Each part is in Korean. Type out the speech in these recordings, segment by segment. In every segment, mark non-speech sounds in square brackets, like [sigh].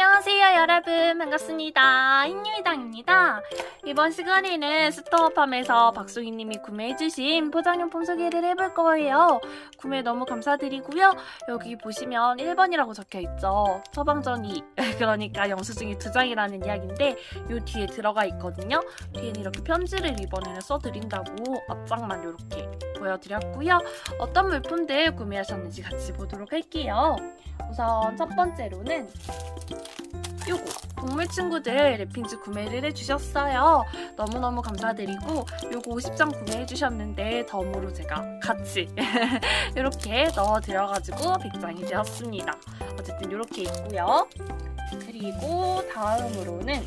안녕하세요 여러분. 반갑습니다. 흰유이당입니다. 이번 시간에는 스토어팜에서 박송이님이 구매해주신 포장용품 소개를 해볼 거예요. 구매 너무 감사드리고요. 여기 보시면 1번이라고 적혀있죠. 처방전이 [laughs] 그러니까 영수증이 두 장이라는 이야기인데 요 뒤에 들어가 있거든요. 뒤에는 이렇게 편지를 이번에는 써드린다고 앞장만 이렇게 보여드렸고요. 어떤 물품들 구매하셨는지 같이 보도록 할게요. 우선 첫 번째로는 요거 동물 친구들 랩핑즈 구매를 해주셨어요. 너무너무 감사드리고 요거 50장 구매해주셨는데 덤으로 제가 같이 [laughs] 이렇게 넣어드려가지고 100장이 되었습니다. 어쨌든 이렇게 있고요. 그리고 다음으로는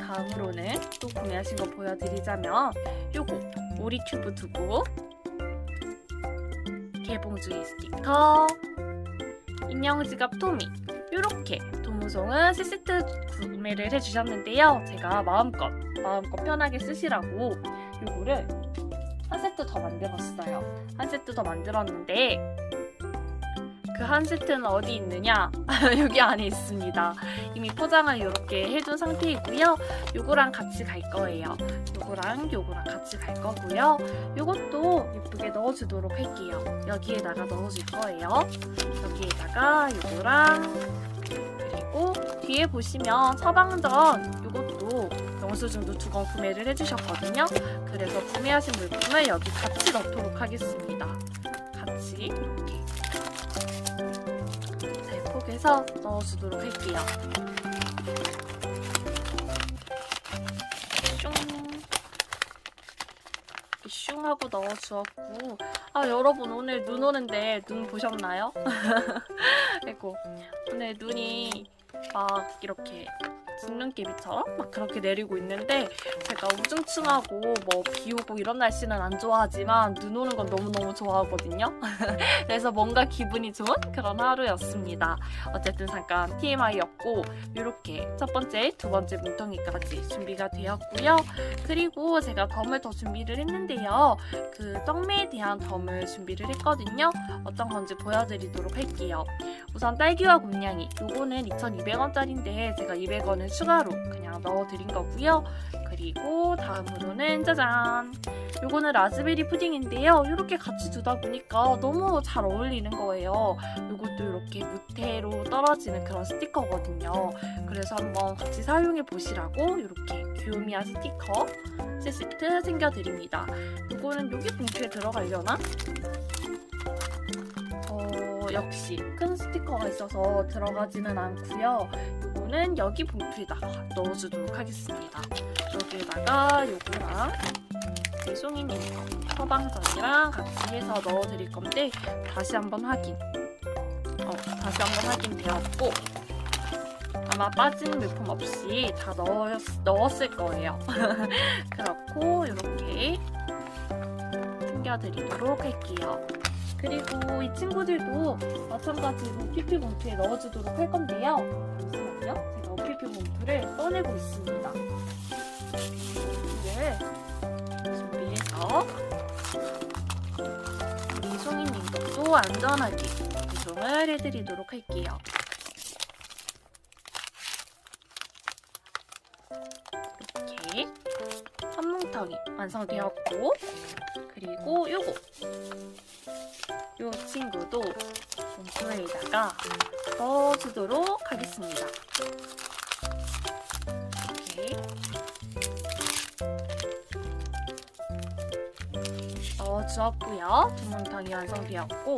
다음으로는 또 구매하신 거 보여드리자면 요거 오리 튜브 두고 개봉주의 스티커 인형 지갑 토미 이렇게 도무송은 세세트 구매를 해주셨는데요. 제가 마음껏 마음껏 편하게 쓰시라고 요거를 한 세트 더 만들었어요. 한 세트 더 만들었는데 그 한 세트는 어디 있느냐? [laughs] 여기 안에 있습니다. 이미 포장을 이렇게 해둔 상태이고요. 요거랑 같이 갈 거예요. 요거랑 요거랑 같이 갈 거고요. 요것도 예쁘게 넣어주도록 할게요. 여기에다가 넣어줄 거예요. 여기에다가 요거랑 뒤에 보시면 처방전 요것도 영수증도 두 권 구매를 해주셨거든요. 그래서 구매하신 물품을 여기 같이 넣도록 하겠습니다. 같이 이렇게 잘 포개서 넣어주도록 할게요. 슝 하고 넣어주었고 아 여러분 오늘 눈 오는데 눈 보셨나요? [laughs] 그리고 오늘 눈이 막 이렇게 진눈깨비처럼 막 그렇게 내리고 있는데 제가 우중충하고 뭐 비 오고 이런 날씨는 안 좋아하지만 눈 오는 건 너무너무 좋아하거든요. [laughs] 그래서 뭔가 기분이 좋은 그런 하루였습니다. 어쨌든 잠깐 TMI였고 이렇게 첫 번째, 두 번째 문덩이까지 준비가 되었고요. 그리고 제가 덤을 더 준비를 했는데요. 그 떡매에 대한 덤을 준비를 했거든요. 어떤 건지 보여드리도록 할게요. 우선 딸기와 곰냥이 요거는 2,200원짜리인데 제가 200원을 추가로 그냥 넣어드린 거고요. 그리고 다음으로는 짜잔 요거는 라즈베리 푸딩인데요. 이렇게 같이 두다 보니까 너무 잘 어울리는 거예요. 요것도 이렇게 무태로 떨어지는 그런 스티커거든요. 그래서 한번 같이 사용해 보시라고 이렇게 귀요미한 스티커 세트 챙겨드립니다. 요거는 여기 봉투에 들어가려나? 어, 역시 큰 스티커가 있어서 들어가지는 않고요. 요거는 여기 봉투에다가 넣어주도록 하겠습니다. 여기에다가 요거랑 배송이님 거 처방전이랑 같이 해서 넣어드릴 건데 다시 한번 확인. 어, 다시 한번 확인되었고 아마 빠진 물품 없이 다 넣었, 넣었을 거예요. [laughs] 그렇고 이렇게 챙겨드리도록 할게요. 그리고 이 친구들도 마찬가지로 PP 봉투에 넣어주도록 할 건데요. 잠시만요. 제가 PP 봉투를 꺼내고 있습니다. 이를 준비해서 우리 송이님도 또 안전하게 배송을 해드리도록 할게요. 한 뭉텅이 완성되었고 그리고 요거 요 친구도 봉투에다가 넣어주도록 하겠습니다. 이렇게 넣어주었고요. 두 뭉텅이 완성되었고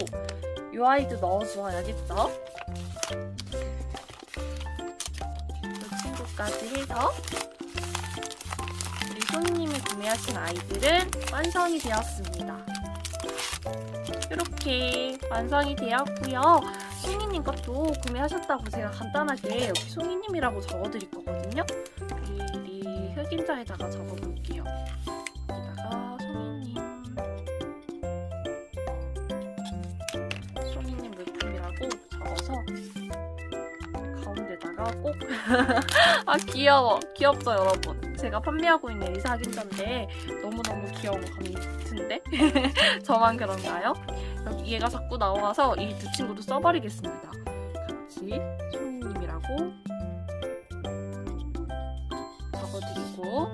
요 아이도 넣어주어야겠죠? 이 친구까지 해서 손님이 구매하신 아이들은 완성이 되었습니다. 이렇게 완성이 되었고요. 송이님 것도 구매하셨다고 제가 간단하게 여기 송이님이라고 적어드릴 거거든요. 미리 흑임자에다가 적어볼게요. 꼭. [laughs] 아 귀여워. 귀엽죠 여러분? 제가 판매하고 있는 이 사진자인데 너무너무 귀여운 것 같은데? [laughs] 저만 그런가요? 여기 얘가 자꾸 나와서 이 두 친구도 써버리겠습니다. 같이 손 소니님이라고 적어드리고.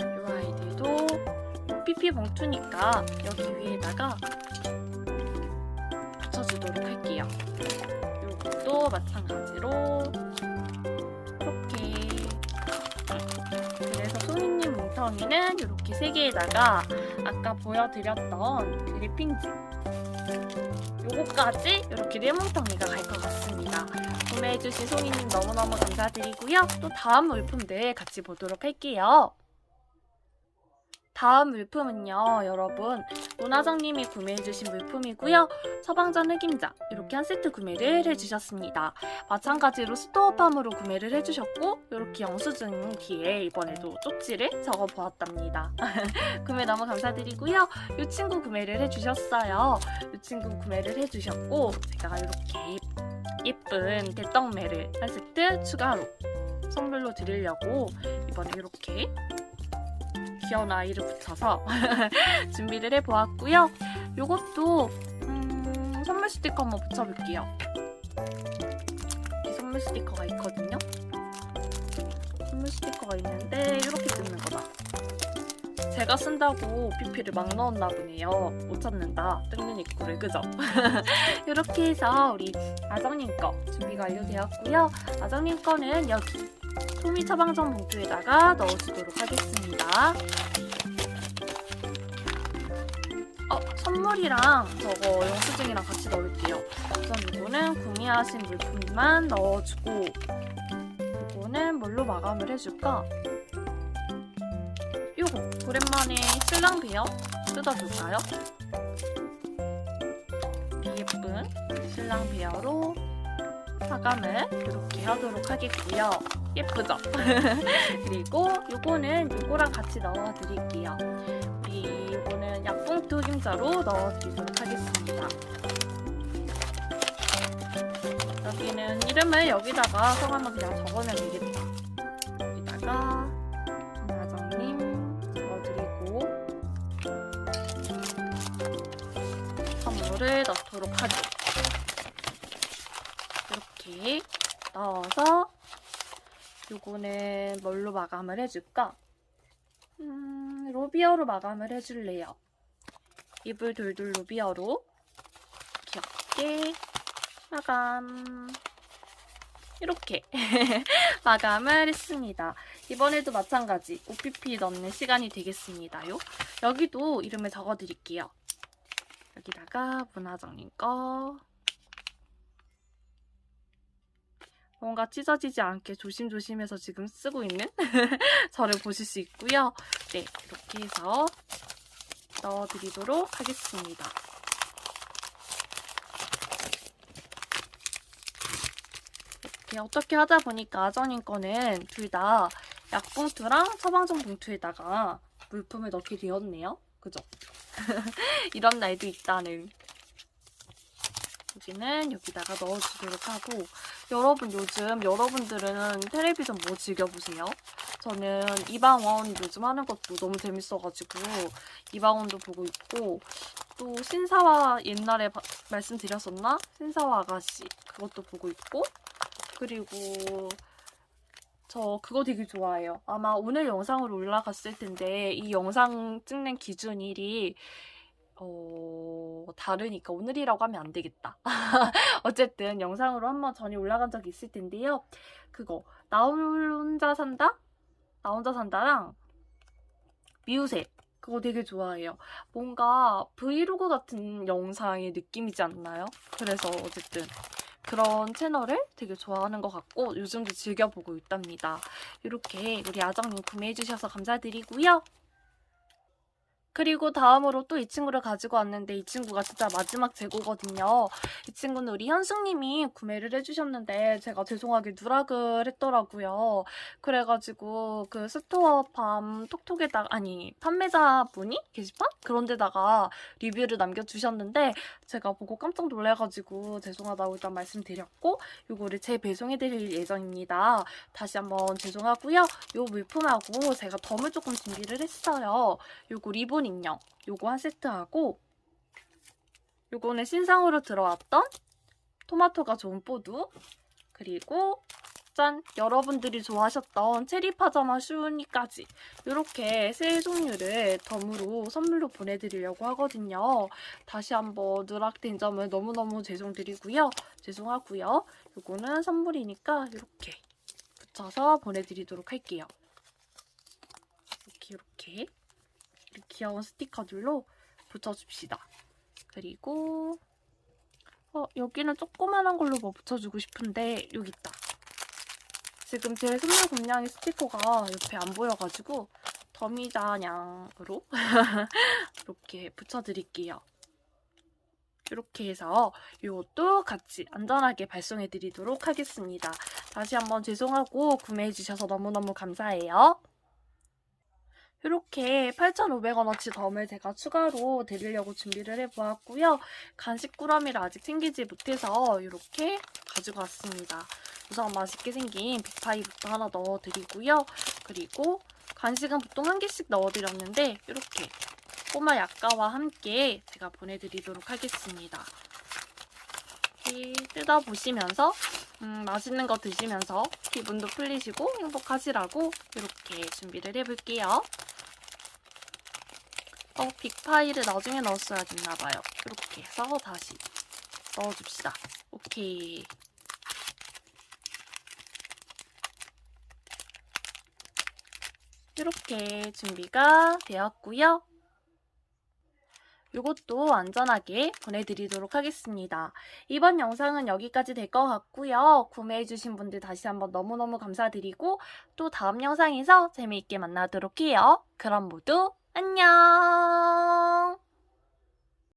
이 아이들도 PP 봉투니까 여기 위에다가 뭉텅이는 이렇게 세 개에다가 아까 보여드렸던 그리핑지 요거까지 이렇게 네 뭉텅이가 갈 것 같습니다. 구매해주신 소니님 너무너무 감사드리고요. 또 다음 물품들 같이 보도록 할게요. 다음 물품은요, 여러분. 문화정님이 구매해주신 물품이고요. 처방전 흑임자 이렇게 한 세트 구매를 해주셨습니다. 마찬가지로 스토어팜으로 구매를 해주셨고 이렇게 영수증 뒤에 이번에도 쪽지를 적어보았답니다. [laughs] 구매 너무 감사드리고요. 이 친구 구매를 해주셨어요. 이 친구 구매를 해주셨고 제가 이렇게 예쁜 대떡매를 한 세트 추가로 선물로 드리려고 이번에 이렇게 귀여운 아이를 붙여서 [laughs] 준비를 해보았고요. 요것도 음, 선물 스티커 한번 붙여볼게요. 이 선물 스티커가 있거든요. 선물 스티커가 있는데 이렇게 뜯는 거다. 제가 쓴다고 PP를 막 넣었나 보네요. 못 찾는다. 뜯는 입구를 그죠? [laughs] 이렇게 해서 우리 아정님 거 준비가 완료되었고요. 아정님 거는 여기 토미 처방전 봉투에다가 넣어주도록 하겠습니다. 어, 선물이랑 저거 영수증이랑 같이 넣을게요. 우선 이거는 구매하신 물품만 넣어주고 이거는 뭘로 마감을 해줄까? 요거 오랜만에 신랑 베어 뜯어줄까요? 이 예쁜 신랑 베어로 마감을 이렇게 하도록 하겠고요. 예쁘죠? [laughs] 그리고 요거는 요거랑 같이 넣어드릴게요. 우리 요거는 약봉투 흑임자로 넣어드리도록 하겠습니다. 여기는 이름을 여기다가 성함을 그냥 적어내면 되겠다. 여기다가 나정님 적어드리고 선물을 넣도록 하죠. 이렇게 넣어서 요거는 뭘로 마감을 해줄까? 음, 로비어로 마감을 해줄래요. 이불 돌돌 로비어로 귀엽게 마감. 이렇게 [laughs] 마감을 했습니다. 이번에도 마찬가지 OPP 넣는 시간이 되겠습니다요. 여기도 이름을 적어드릴게요. 여기다가 문화정님 거 뭔가 찢어지지 않게 조심조심해서 지금 쓰고 있는 [laughs] 저를 보실 수 있고요. 네, 이렇게 해서 넣어드리도록 하겠습니다. 이렇게 어떻게 하다 보니까 아정님 거는 둘 다 약봉투랑 처방전 봉투에다가 물품을 넣게 되었네요. 그죠? [laughs] 이런 날도 있다는. 여기는 여기다가 넣어주도록 하고 여러분 요즘 여러분들은 텔레비전 뭐 즐겨보세요? 저는 이방원 요즘 하는 것도 너무 재밌어가지고 이방원도 보고 있고 또 신사와 옛날에 바- 말씀드렸었나? 신사와 아가씨 그것도 보고 있고 그리고 저 그거 되게 좋아해요. 아마 오늘 영상으로 올라갔을 텐데 이 영상 찍는 기준일이 어, 다르니까 오늘이라고 하면 안 되겠다. [laughs] 어쨌든 영상으로 한번 전에 올라간 적이 있을 텐데요. 그거 나 혼자 산다? 나 혼자 산다랑 미우새 그거 되게 좋아해요. 뭔가 브이로그 같은 영상의 느낌이지 않나요? 그래서 어쨌든 그런 채널을 되게 좋아하는 것 같고 요즘도 즐겨보고 있답니다. 이렇게 우리 아정님 구매해주셔서 감사드리고요. 그리고 다음으로 또 이 친구를 가지고 왔는데 이 친구가 진짜 마지막 재고거든요. 이 친구는 우리 현숙님이 구매를 해주셨는데 제가 죄송하게 누락을 했더라고요. 그래가지고 그 스토어팜 톡톡에다가 아니 판매자 분이 게시판 그런 데다가 리뷰를 남겨주셨는데 제가 보고 깜짝 놀래가지고 죄송하다고 일단 말씀드렸고 요거를 재배송해드릴 예정입니다. 다시 한번 죄송하고요. 요 물품하고 제가 덤을 조금 준비를 했어요. 요거 리본 인형 요거 한 세트하고 요거는 신상으로 들어왔던 토마토가 좋은 뽀두 그리고 짠 여러분들이 좋아하셨던 체리 파자마 슈니까지 이렇게 세 종류를 덤으로 선물로 보내드리려고 하거든요. 다시 한번 누락된 점을 너무너무 죄송드리고요. 죄송하고요. 요거는 선물이니까 이렇게 붙여서 보내드리도록 할게요. 이렇게 이렇게 이렇게 귀여운 스티커들로 붙여줍시다. 그리고 어, 여기는 조그만한 걸로 뭐 붙여주고 싶은데 여기 있다. 지금 제 선물 공량의 스티커가 옆에 안 보여가지고 더미자냥으로 [laughs] 이렇게 붙여드릴게요. 이렇게 해서 이것도 같이 안전하게 발송해 드리도록 하겠습니다. 다시 한번 죄송하고 구매해 주셔서 너무너무 감사해요. 이렇게 8,500원어치 덤을 제가 추가로 드리려고 준비를 해보았고요. 간식 꾸러미를 아직 챙기지 못해서 이렇게 가지고 왔습니다. 우선 맛있게 생긴 빅파이부터 하나 넣어드리고요. 그리고 간식은 보통 한 개씩 넣어드렸는데 이렇게 꼬마 약과와 함께 제가 보내드리도록 하겠습니다. 뜯어보시면서 음, 맛있는 거 드시면서 기분도 풀리시고 행복하시라고 이렇게 준비를 해볼게요. 어, 빅파이를 나중에 넣었어야 됐나봐요. 이렇게 해서 다시 넣어줍시다. 오케이. 이렇게 준비가 되었고요. 이것도 안전하게 보내드리도록 하겠습니다. 이번 영상은 여기까지 될 것 같고요. 구매해주신 분들 다시 한번 너무너무 감사드리고 또 다음 영상에서 재미있게 만나도록 해요. 그럼 모두 안녕!